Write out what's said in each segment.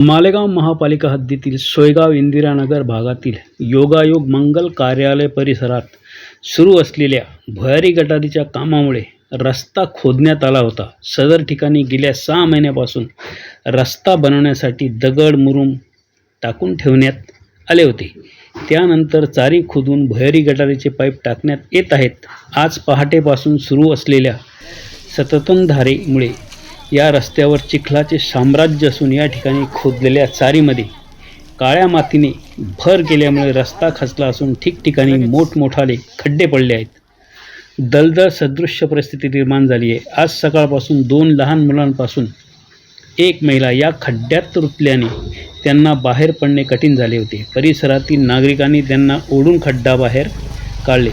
मालेगाव महापालिका हद्दीतील सोयगाव इंदिरानगर भागातील योगायोग मंगल कार्यालय परिसरात सुरू असलेल्या भुयारी गटारीच्या कामामुळे रस्ता खोदण्यात आला होता. सदर ठिकाणी गेल्या सहा महिन्यापासून रस्ता बनवण्यासाठी दगड मुरुम टाकून ठेवण्यात आले होते. त्यानंतर चारी खोदून भुयारी गटारीचे पाईप टाकण्यात येत आहेत. आज पहाटेपासून सुरू असलेल्या सततधारेमुळे या रस्त्यावर चिखलाचे साम्राज्य असून या ठिकाणी खोदलेल्या चारीमध्ये काळ्या मातीने भर केल्यामुळे रस्ता खचला असून ठिकठिकाणी मोठमोठाले खड्डे पडले आहेत. दलदल सदृश्य परिस्थिती निर्माण झाली आहे. आज सकाळपासून दोन लहान मुलांपासून एक महिला या खड्ड्यात रुतल्याने त्यांना बाहेर पडणे कठीण झाले होते. परिसरातील नागरिकांनी त्यांना ओढून खड्डा बाहेर काढले.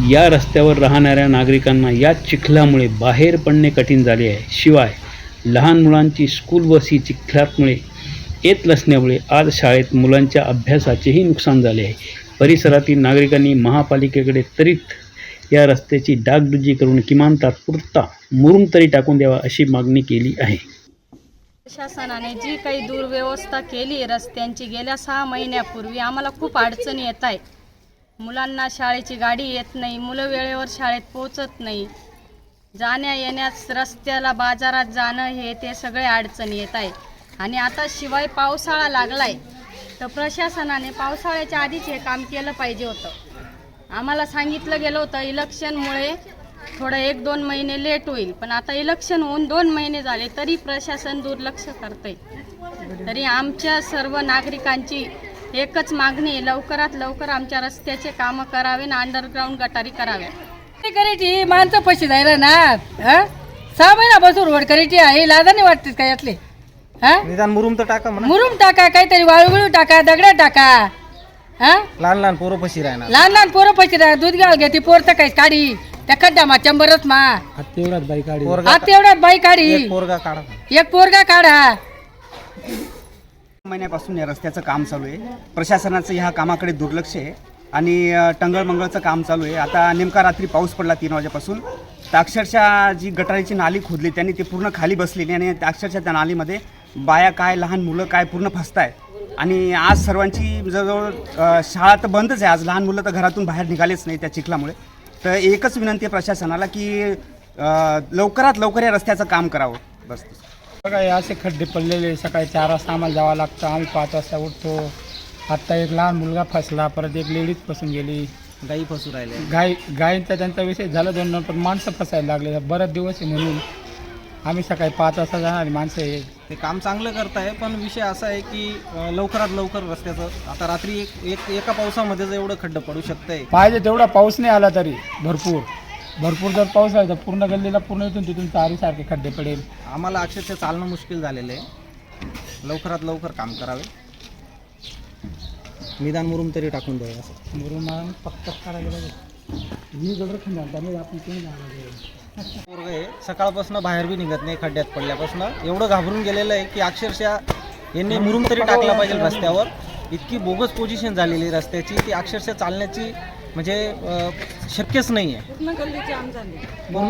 या रस्त्यावर राहणाऱ्या नागरिकांना या चिखलामुळे बाहेर पडणे कठीण झाले आहे. शिवाय लहान मुलांची स्कूल बस ही चिखलातमुळे येत नसल्यामुळे आज शाळेत मुलांच्या अभ्यासाचेही नुकसान झाले आहे. परिसरातील नागरिकांनी महापालिकेकडे त्वरित या रस्त्याची डागडुजी करून किमान तात्पुरता मुरुम तरी टाकून द्यावा अशी मागणी केली आहे. प्रशासनाने जी काही दुर्व्यवस्था केली रस्त्यांची गेल्या सहा महिन्यापूर्वी आम्हाला खूप अडचणी येत आहे मुलांना शाळेची गाडी येत नाही मुलं वेळेवर शाळेत पोचत नाही. जाण्या येण्यास रस्त्याला बाजारात जाणं हे ते सगळे अडचणी येत आहे. आणि आता शिवाय पावसाळा लागलाय तर प्रशासनाने पावसाळ्याच्या आधीच हे काम केलं पाहिजे होतं. आम्हाला सांगितलं गेलं होतं इलेक्शनमुळे थोडं एक दोन महिने लेट होईल पण आता इलेक्शन होऊन दोन महिने झाले तरी प्रशासन दुर्लक्ष करतंय. तरी आमच्या सर्व नागरिकांची एकच मागणी आहे लवकरात लवकर आमच्या रस्त्याचे कामं करावे आणि अंडरग्राऊंड गटारी कराव्या. ते करायची माणसं पैसे जायला ना? हा? सहा महिन्यापासून रोड करायची आहे लाजा नाही वाटते का यातले? हा? निदान मुरुम तर टाका म्हणा. मुरुम टाका काहीतरी वाळू बिळू टाका दगड टाका. हा? लहान लहान पोरं पशी राहणार. लहान लहान पोरं पैसे द्या दूध घ्या घ्या ती पोरचं काही काढी. त्या खड्डा मा चंबरच मा. बाई काढी. आता एवढ्यात बाई काढी. एक पोरगा काढा. एक पोरगा काढा. महिन्यापासून या रस्त्याचं काम चालू आहे. प्रशासनाचं ह्या कामाकडे दुर्लक्ष आहे आणि टंगळमंगळचं काम चालू आहे. आता नेमका रात्री पाऊस पडला तीन वाजेपासून. तर अक्षरशः जी गटारीची नाली खोदली त्यांनी ती पूर्ण खाली बसलेली आणि त्या अक्षरशः त्या नालीमध्ये बाया काय लहान मुलं काय पूर्ण फसताय आणि आज सर्वांची जवळजवळ शाळा तर बंदच आहे. आज लहान मुलं तर घरातून बाहेर निघालेच नाही त्या चिखलामुळे. तर एकच विनंती आहे प्रशासनाला की लवकरात लवकर या रस्त्याचं काम करावं. बस. बघा हे असे खड्डे पडलेले सकाळी चार वाजता आम्हाला जावं लागतं. आम्ही पाच वाजता उठतो. आत्ता एक लहान मुलगा फसला परत एक लेडीज फसून गेली. गाई फसू राहिले गाय गायींचा त्यांचा विषय झाला दोन दोन पण माणसं फसायला लागले. बरेच दिवस आहे म्हणून आम्ही सकाळी पाच वाजता जाणार माणसं आहे ते काम चांगलं करताय पण विषय असा आहे की अं, लवकरात लवकर रस्त्याचं आता रात्री एक एक एका पावसामध्ये जर एवढं खड्डं पडू शकतंय. पाहिजे तेवढा पाऊस नाही आला तरी भरपूर. भरपूर जर पाऊस आला तर पूर्ण गल्लीला पूर्ण इथून तिथून चारीसारखे खड्डे पडेल. आम्हाला अक्षरशः चालणं मुश्किल झालेलं आहे. लवकरात लवकर काम करावे. निदान मुरुम तरी टाकून द्यावे असं. मुरुम पक्क करायला पाहिजे. मी जवळ खंडाल त्यामुळे आपण. पोरगं आहे सकाळपासून बाहेर बी निघत नाही खड्ड्यात पडल्यापासून. एवढं घाबरून गेलेलं आहे की अक्षरशः यांनी मुरुम तरी टाकला पाहिजे रस्त्यावर. इतकी बोगस पोझिशन झालेली आहे रस्त्याची ती अक्षरशः चालण्याची म्हणजे अं, शक्यच नाही आहे पूर्ण